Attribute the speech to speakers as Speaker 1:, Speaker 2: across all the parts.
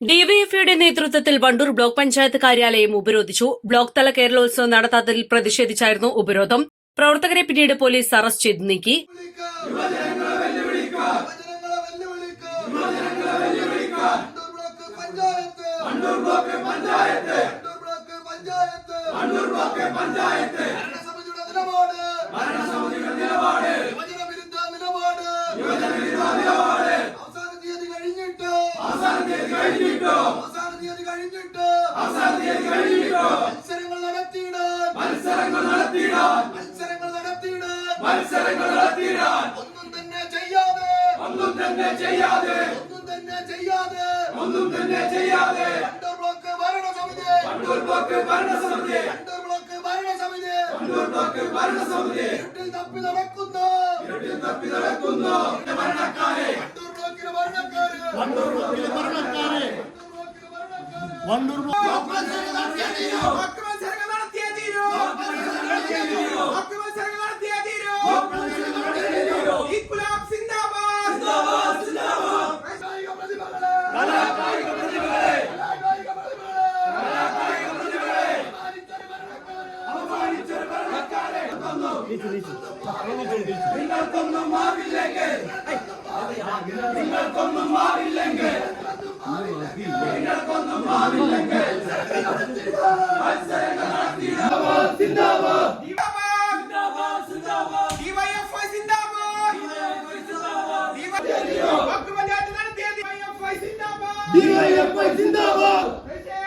Speaker 1: ഡിവൈഎഫ്ഐയുടെ നേതൃത്വത്തിൽ വണ്ടൂർ ബ്ലോക്ക് പഞ്ചായത്ത് കാര്യാലയം ഉപരോധിച്ചു. ബ്ലോക്ക് തല കേരളോത്സവം നടത്താത്തതിൽ പ്രതിഷേധിച്ചായിരുന്നു ഉപരോധം. പ്രവർത്തകരെ പിന്നീട് പോലീസ് അറസ്റ്റ് ചെയ്ത് നീക്കി.
Speaker 2: വണ്ടൂർ ബ്ലോക്ക് പഞ്ചായത്ത് വണ്ടൂർ നിലപാട് അവസാന തീയതി കഴിഞ്ഞിട്ട് അവസാന തീയതി കഴിഞ്ഞിട്ട്? മത്സരങ്ങൾ നടത്തിയിടാൻ. മത്സരങ്ങൾ നടത്തിയിടാൻ. മത്സരങ്ങൾ നടത്തിയിടാൻ. മത്സരങ്ങൾ നടത്തിയിടാൻ. ഒന്നും തന്നെ ചെയ്യാതെ. ഒന്നും തന്നെ ചെയ്യാതെ. ഒന്നും തന്നെ ചെയ്യാതെ. ഒന്നും തന്നെ ചെയ്യാതെ. വണ്ടൂർ ബ്ലോക്ക് ഭരണസമിതി. വണ്ടൂർ ബ്ലോക്ക് ഭരണസമിതി. വണ്ടൂർ ബ്ലോക്ക് ഭരണസമിതി. വണ്ടൂർ ബ്ലോക്ക് ഭരണസമിതി. ഇരുട്ടിൽ തപ്പി നടക്കുന്നു. ഇരുട്ടിൽ തപ്പി നടക്കുന്നു. ഭരണക്കാരെ നിങ്ങൾക്കൊന്നും മാറില്ലെങ്കിൽ നിങ്ങൾക്കൊന്നും മാറില്ലെങ്കിൽ നിങ്ങൾക്കൊന്നും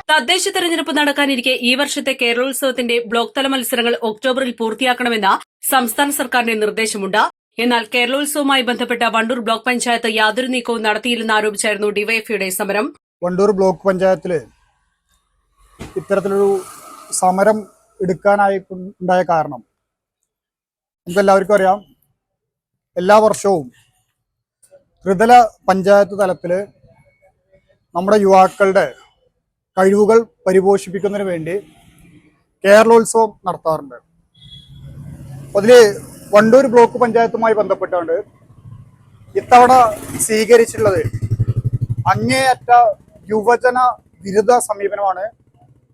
Speaker 1: തദ്ദേശ തെരഞ്ഞെടുപ്പ് നടക്കാനിരിക്കെ ഈ വർഷത്തെ കേരളോത്സവത്തിന്റെ ബ്ലോക്ക് തല മത്സരങ്ങൾ ഒക്ടോബറിൽ പൂർത്തിയാക്കണമെന്ന സംസ്ഥാന സർക്കാരിന്റെ നിർദ്ദേശമുണ്ട്. എന്നാൽ കേരളോത്സവവുമായി ബന്ധപ്പെട്ട വണ്ടൂർ ബ്ലോക്ക് പഞ്ചായത്ത് യാതൊരു നീക്കവും നടത്തിയില്ലെന്ന് ആരോപിച്ചായിരുന്നു ഡിവൈഎഫ്ഐയുടെ സമരം.
Speaker 3: വണ്ടൂർ ബ്ലോക്ക് പഞ്ചായത്തിൽ ഇത്തരത്തിലൊരു സമരം എടുക്കാനായി ഉണ്ടായ കാരണം. നമുക്കെല്ലാവർക്കും അറിയാം എല്ലാ വർഷവും ത്രിതല പഞ്ചായത്ത് തലത്തിൽ നമ്മുടെ യുവാക്കളുടെ കഴിവുകൾ പരിപോഷിപ്പിക്കുന്നതിന് വേണ്ടി കേരളോത്സവം നടത്താറുണ്ട്. അതിൽ വണ്ടൂർ ബ്ലോക്ക് പഞ്ചായത്തുമായി ബന്ധപ്പെട്ടുകൊണ്ട് ഇത്തവണ സ്വീകരിച്ചിട്ടുള്ളത് അങ്ങേയറ്റ യുവജന വിരുദ്ധ സമീപനമാണ്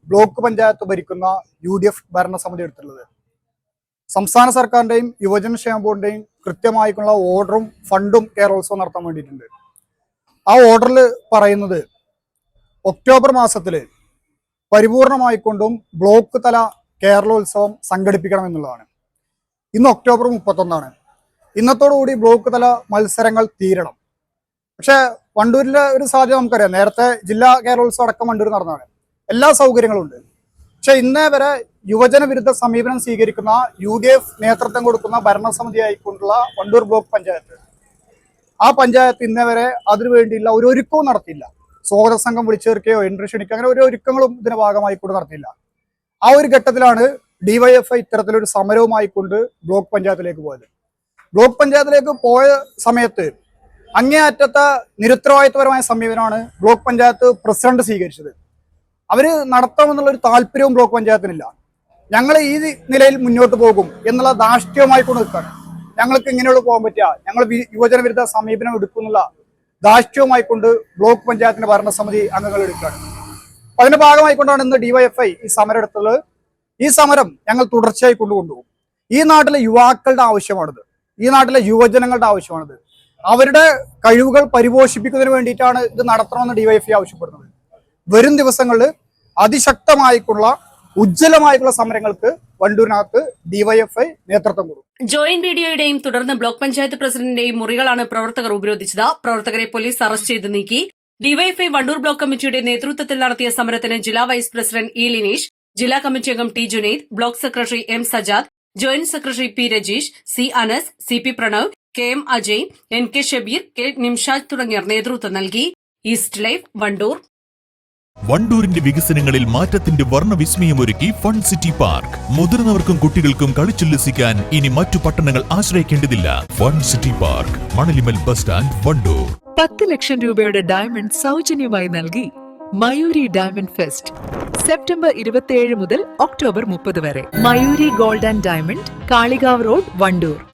Speaker 3: ബ്ലോക്ക് പഞ്ചായത്ത് ഭരിക്കുന്ന യു ഡി എഫ് ഭരണസമിതി എടുത്തിട്ടുള്ളത്. സംസ്ഥാന സർക്കാരിന്റെയും യുവജനക്ഷേമ ബോർഡിന്റെയും കൃത്യമായിട്ടുള്ള ഓർഡറും ഫണ്ടും കേരളോത്സവം നടത്താൻ വേണ്ടിയിട്ടുണ്ട്. ആ ഓർഡറിൽ പറയുന്നത് ഒക്ടോബർ മാസത്തിൽ പരിപൂർണമായിക്കൊണ്ടും ബ്ലോക്ക് തല കേരളോത്സവം സംഘടിപ്പിക്കണം എന്നുള്ളതാണ്. ഇന്ന് ഒക്ടോബർ മുപ്പത്തൊന്നാണ്. ഇന്നത്തോടുകൂടി ബ്ലോക്ക് തല മത്സരങ്ങൾ തീരണം. പക്ഷെ വണ്ടൂരിലെ ഒരു സാധ്യത നമുക്കറിയാം. നേരത്തെ ജില്ലാ കേരളോത്സവം അടക്കം വണ്ടൂർ നടന്നതാണ് എല്ലാ സൗകര്യങ്ങളും ഉണ്ട്. പക്ഷെ ഇന്നേ വരെ യുവജന വിരുദ്ധ സമീപനം സ്വീകരിക്കുന്ന യു ഡി എഫ് നേതൃത്വം കൊടുക്കുന്ന ഭരണസമിതി ആയിക്കൊണ്ടുള്ള വണ്ടൂർ ബ്ലോക്ക് പഞ്ചായത്ത്. ആ പഞ്ചായത്ത് ഇന്നേ വരെ അതിനു വേണ്ടിയുള്ള ഒരു ഒരുക്കവും നടത്തിയില്ല. സ്വാഗത സംഘം വിളിച്ചു ചേർക്കുകയോ എൻട്രി ക്ഷണിക്കുക അങ്ങനെ ഒരു ഒരുക്കങ്ങളും ഇതിന്റെ ഭാഗമായി കൊണ്ട് നടത്തിയില്ല. ആ ഒരു ഘട്ടത്തിലാണ് ഡിവൈഎഫ്ഐ ഇത്തരത്തിലൊരു സമരവുമായി കൊണ്ട് ബ്ലോക്ക് പഞ്ചായത്തിലേക്ക് പോയത്. ബ്ലോക്ക് പഞ്ചായത്തിലേക്ക് പോയ സമയത്ത് അങ്ങേയറ്റത്തെ നിരുത്തരവാദിത്വപരമായ സമീപനമാണ് ബ്ലോക്ക് പഞ്ചായത്ത് പ്രസിഡന്റ് സ്വീകരിച്ചത്. അവർ നടത്താമെന്നുള്ള ഒരു താല്പര്യവും ബ്ലോക്ക് പഞ്ചായത്തിനില്ല. ഞങ്ങൾ ഈ നിലയിൽ മുന്നോട്ട് പോകും എന്നുള്ള ദാഷ്ട്യവുമായി കൊണ്ട് നിൽക്കുകയാണ് ഞങ്ങൾക്ക് ഇങ്ങനെയുള്ള പോകാൻ പറ്റുക ഞങ്ങൾ യുവജന വിരുദ്ധ സമീപനം എടുക്കുന്നുള്ള ദാഷ്ട്യവുമായി കൊണ്ട് ബ്ലോക്ക് പഞ്ചായത്തിന്റെ ഭരണസമിതി അംഗങ്ങൾ എടുക്കുകയാണ്. അതിന്റെ ഭാഗമായിക്കൊണ്ടാണ് ഇന്ന് ഡിവൈഎഫ്ഐ ഈ സമരം എടുത്തുള്ളത് ഈ സമരം ഞങ്ങൾ തുടർച്ചയായി കൊണ്ടുകൊണ്ടുപോകും. ഈ നാട്ടിലെ യുവാക്കളുടെ ആവശ്യമാണിത്. ഈ നാട്ടിലെ യുവജനങ്ങളുടെ ആവശ്യമാണിത്. അവരുടെ കഴിവുകൾ പരിപോഷിപ്പിക്കുന്നതിന് വേണ്ടിയിട്ടാണ് ഇത് നടത്തണമെന്ന് ഡിവൈഎഫ്ഐ ആവശ്യപ്പെടുന്നത്. വരും ദിവസങ്ങളിൽ അതിശക്തമായിട്ടുള്ള ഉജ്ജ്വലമായിട്ടുള്ള സമരങ്ങൾക്ക് വണ്ടൂരിനകത്ത് ഡിവൈഎഫ്ഐ നേതൃത്വം കൊടുക്കും.
Speaker 1: ജോയിന്റ് വീഡിയോയുടെയും തുടർന്ന് ബ്ലോക്ക് പഞ്ചായത്ത് പ്രസിഡന്റിന്റെയും മുറികളാണ് പ്രവർത്തകർ ഉപരോധിച്ചത്. പ്രവർത്തകരെ പോലീസ് അറസ്റ്റ് ചെയ്ത് നീക്കി. ഡിവൈഎഫ്ഐ വണ്ടൂർ ബ്ലോക്ക് കമ്മിറ്റിയുടെ നേതൃത്വത്തിൽ നടത്തിയ സമരത്തിന് ജില്ലാ വൈസ് പ്രസിഡന്റ് ഇ ലിനീഷ് ജില്ലാ കമ്മിറ്റി അംഗം T Junaid block secretary M Sajad joint secretary P Rajeesh C Anas C P Pranav K M Ajay N K Shabeer K Nimshaj തുടങ്ങിയവർ നേതൃത്വം നൽകി. East life Wandoor.
Speaker 4: വണ്ടൂരിന്റെ വികസനങ്ങളിൽ മാറ്റത്തിന്റെ വർണവിസ്മയമൊരുക്കി ഫൺ സിറ്റി പാർക്ക്. മുതിർന്നവർക്കും കുട്ടികൾക്കും കളിച്ചുല്ലസിക്കാൻ ഇനി മറ്റു പട്ടണങ്ങൾ ആശ്രയിക്കേണ്ടതില്ല. Fun city park Manalimal bus stand Wandoor.
Speaker 5: പത്ത് ലക്ഷം രൂപയുടെ ഡയമണ്ട് സൗജന്യമായി നൽകി മയൂരി ഡയമണ്ട് ഫെസ്റ്റ്. സെപ്റ്റംബർ ഇരുപത്തിയേഴ് മുതൽ ഒക്ടോബർ മുപ്പത് വരെ. Mayuri gold and diamond Kalikavu road Wandoor.